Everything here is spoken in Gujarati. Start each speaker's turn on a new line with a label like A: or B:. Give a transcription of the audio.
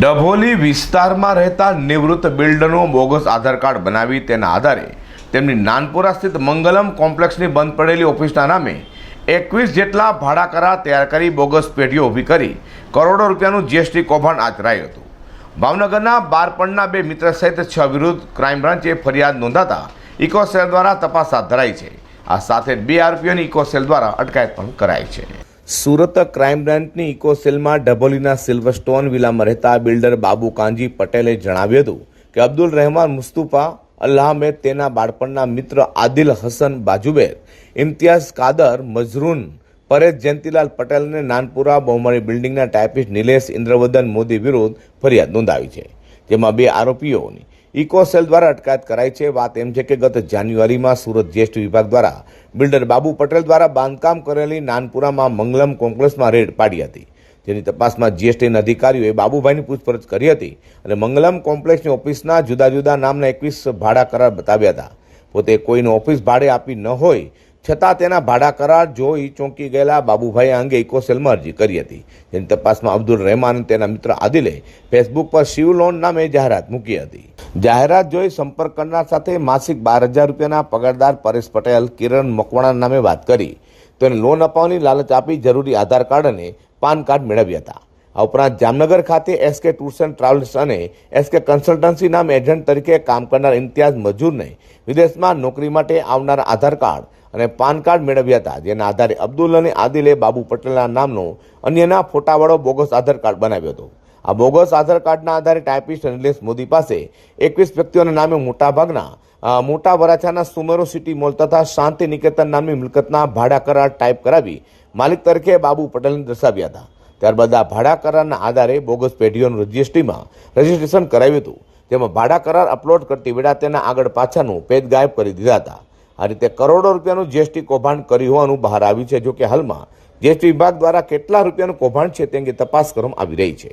A: ડભોલી વિસ્તારમાં રહેતા નિવૃત્ત બિલ્ડરનું બોગસ આધાર કાર્ડ બનાવી તેના આધારે તેમની નાનપુરા સ્થિત મંગલમ કોમ્પ્લેક્સની બંધ પડેલી ઓફિસના નામે એકવીસ જેટલા ભાડા કરાર તૈયાર કરી બોગસ પેઢીઓ ઊભી કરી કરોડો રૂપિયાનું જીએસટી કૌભાંડ આચરાયું હતું. ભાવનગરના બારપણના બે મિત્ર સહિત છ વિરુદ્ધ ક્રાઇમ બ્રાન્ચે ફરિયાદ નોંધાતા ઇકોસેલ દ્વારા તપાસ હાથ ધરાઈ છે. આ સાથે બે આરોપીઓની ઇકોસેલ દ્વારા અટકાયત પણ કરાઈ છે. સુરત ક્રાઇમ બ્રાન્ચની ઇકોસેલમાં ડભોલીના સિલ્વરસ્ટોન વિલામાં રહેતા બિલ્ડર બાબુ કાંજી પટેલે જણાવ્યું હતું કે અબ્દુલ રહેમાન મુસ્તુફા અલ્હામે તેના બાળપણના મિત્ર આદિલ હસન બાજુબેર, ઇમ્તિયાઝ કાદર મઝરૂન પરેશ જયંતિલાલ પટેલને નાનપુરા બહુમાળી બિલ્ડિંગના ટાઇપિસ્ટ નિલેશ ઇન્દ્રવદન મોદી વિરુદ્ધ ફરિયાદ નોંધાવી છે. જેમાં બે આરોપીઓની ઇકોસેલ દ્વારા અટકાયત કરાઈ છે. વાત એમ છે કે ગત જાન્યુઆરીમાં સુરત જ્યેષ્ઠ વિભાગ દ્વારા બિલ્ડર બાબુ પટેલ દ્વારા બાંધકામ કરેલી નાનપુરામાં મંગલમ કોમ્પ્લેક્સમાં રેડ પાડી હતી. જેની તપાસમાં જીએસટીના અધિકારીઓએ બાબુભાઈની પૂછપરછ કરી હતી અને મંગલમ કોમ્પ્લેક્સની ઓફિસના જુદા જુદા નામના એકવીસ ભાડા કરાર બતાવ્યા હતા. પોતે કોઈને ઓફિસ ભાડે આપી ન હોય, છતાં તેના ભાડા કરાર જોઈ ચોંકી ગયેલા બાબુભાઈ અંગે ઇકોસેલમાં અરજી કરી હતી. જેની તપાસમાં અબ્દુલ રહેમાન અને તેના મિત્ર આદિલે ફેસબુક પર શિવ લોન નામે જાહેરાત મૂકી હતી. જાહેરાત જોઈ સંપર્ક કરનાર સાથે માસિક બાર હજાર રૂપિયાના પગારદાર પરેશ પટેલ, કિરણ મકવાણા નામે વાત કરી. તેને લોન અપાવવાની લાલચ આપી જરૂરી આધાર કાર્ડ અને પાન કાર્ડ મેળવ્યા હતા. આ ઉપરાંત જામનગર ખાતે એસકે ટૂર્સ એન્ડ ટ્રાવેલ્સ અને એસકે કન્સલ્ટન્સી નામ એજન્ટ તરીકે કામ કરનાર ઇમ્તિયાઝ મજૂરને વિદેશમાં નોકરી માટે આવનાર આધાર કાર્ડ અને પાન કાર્ડ મેળવ્યા હતા, જેના આધારે અબ્દુલ અને આદિલે બાબુ પટેલના નામનો અન્યના ફોટાવાળો બોગસ આધાર કાર્ડ બનાવ્યો હતો. આ બોગસ આધાર કાર્ડના આધારે ટાઈપિસ્ટ નિલેશ મોદી પાસે એકવીસ વ્યક્તિઓના નામે મોટાભાગના મોટા વરાછાના સુમેરો સિટી મોલ તથા શાંતિ નિકેતન નામની મિલકતના ભાડા કરાર ટાઈપ કરાવી માલિક તરીકે બાબુ પટેલને દર્શાવ્યા હતા. ત્યારબાદ આ ભાડા કરારના આધારે બોગસ પેઢીઓનું રજિસ્ટ્રીમાં રજિસ્ટ્રેશન કરાવ્યું હતું. જેમાં ભાડા કરાર અપલોડ કરતી વેળા તેના આગળ પાછળનું પેજ ગાયબ કરી દીધા હતા. આ રીતે કરોડો રૂપિયાનું જીએસટી કૌભાંડ કર્યું હોવાનું બહાર આવ્યું છે, જોકે હાલમાં જીએસટી વિભાગ દ્વારા કેટલા રૂપિયાનું કૌભાંડ છે તે અંગે તપાસ કરવામાં આવી રહી છે.